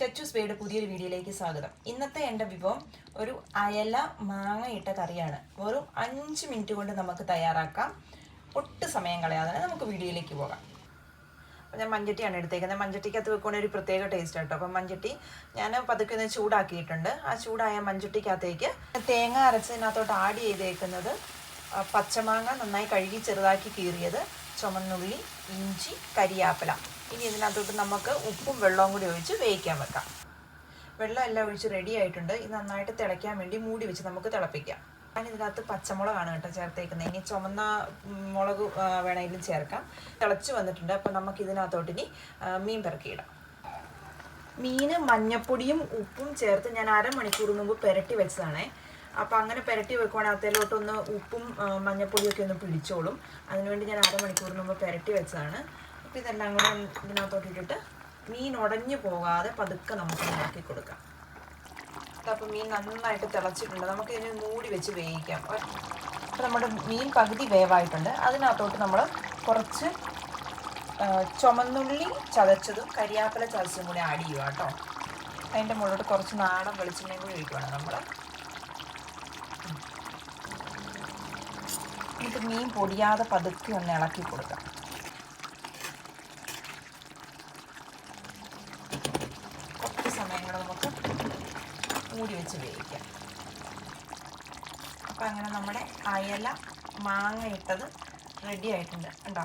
ചച്ചു സ്പേയുടെ പുതിയൊരു വീഡിയോയിലേക്ക് സ്വാഗതം. ഇന്നത്തെ എന്റെ വിഭവം ഒരു അയല മാങ്ങ ഇട്ട കറിയാണ്. വെറും അഞ്ച് മിനിറ്റ് കൊണ്ട് നമുക്ക് തയ്യാറാക്കാം. ഒട്ട് സമയം കളയാതെ നമുക്ക് വീഡിയോയിലേക്ക് പോകാം. അപ്പോൾ ഞാൻ മഞ്ചട്ടിയാണ് എടുത്തേക്കുന്നത്. മഞ്ചട്ടിക്കകത്ത് വെക്കുകയാണെങ്കിൽ ഒരു പ്രത്യേക ടേസ്റ്റ് കേട്ടോ അപ്പം മഞ്ചട്ടി ഞാൻ പതുക്കെ ഒന്ന് ചൂടാക്കിയിട്ടുണ്ട്. ആ ചൂടായ മഞ്ചട്ടിക്കകത്തേക്ക് തേങ്ങ അരച്ചതിനകത്തോട്ട് ആഡ് ചെയ്തേക്കുന്നത് പച്ചമാങ്ങ നന്നായി കഴുകി ചെറുതാക്കി കീറിയത് ചുമന്നുള്ളി ഇഞ്ചി കരിയാപ്പില. ഇനി ഇതിനകത്തോട്ട് നമുക്ക് ഉപ്പും വെള്ളവും കൂടി ഒഴിച്ച് വേവിക്കാൻ വെക്കാം. വെള്ളം എല്ലാം ഒഴിച്ച് റെഡി ആയിട്ടുണ്ട്. ഇത് നന്നായിട്ട് തിളയ്ക്കാൻ വേണ്ടി മൂടി വെച്ച് നമുക്ക് തിളപ്പിക്കാം. ഞാൻ ഇതിനകത്ത് പച്ചമുളകാണ് കേട്ടോ ചേർത്തേക്കുന്നത്. ഇനി ചുമന്ന മുളക് വേണമെങ്കിലും ചേർക്കാം. തിളച്ച് വന്നിട്ടുണ്ട്. അപ്പം നമുക്ക് ഇതിനകത്തോട്ട് ഇനി മീൻ പെറുക്കിയിടാം. മീൻ മഞ്ഞപ്പൊടിയും ഉപ്പും ചേർത്ത് ഞാൻ അരമണിക്കൂർ മുമ്പ് പെരട്ടി വെച്ചതാണേ. അപ്പം അങ്ങനെ പെരട്ടി വെക്കുവാണെങ്കിൽ അതിലോട്ടൊന്ന് ഉപ്പും മഞ്ഞപ്പൊടിയൊക്കെ ഒന്ന് പിടിച്ചോളും. അതിനുവേണ്ടി ഞാൻ അരമണിക്കൂർ മുമ്പ് പെരട്ടി വെച്ചതാണ്. അപ്പം ഇതെല്ലാം കൂടെ ഇതിനകത്തോട്ട് ഇട്ടിട്ട് മീൻ ഉടഞ്ഞു പോകാതെ പതുക്കെ നമുക്ക് ഇളക്കി കൊടുക്കാം. അപ്പം മീൻ നന്നായിട്ട് തിളച്ചിട്ടുണ്ട്. നമുക്ക് ഇതിന് മൂടി വെച്ച് വേവിക്കാം. അപ്പം നമ്മുടെ മീൻ പകുതി വേവായിട്ടുണ്ട്. അതിനകത്തോട്ട് നമ്മൾ കുറച്ച് ചുമന്നുള്ളി ചതച്ചതും കരിയാപ്പില ചതച്ചതും കൂടി ആഡ് ചെയ്യുക കേട്ടോ അതിന്റെ മുകളിലോട്ട് കുറച്ച് നാടൻ വെളിച്ചെണ്ണയും കൂടി ഒഴിക്കുകയാണ് നമ്മൾ എന്നിട്ട് മീൻ പൊടിയാതെ പതുക്കെ ഒന്ന് ഇളക്കി കൊടുക്കാം കുറച്ച് സമയം കൂടെ നമുക്ക് മൂടി വെച്ച് വേവിക്കാം അപ്പം അങ്ങനെ നമ്മുടെ അയല മാങ്ങ ഇട്ടത് റെഡി ആയിട്ടുണ്ട്. കണ്ടോ?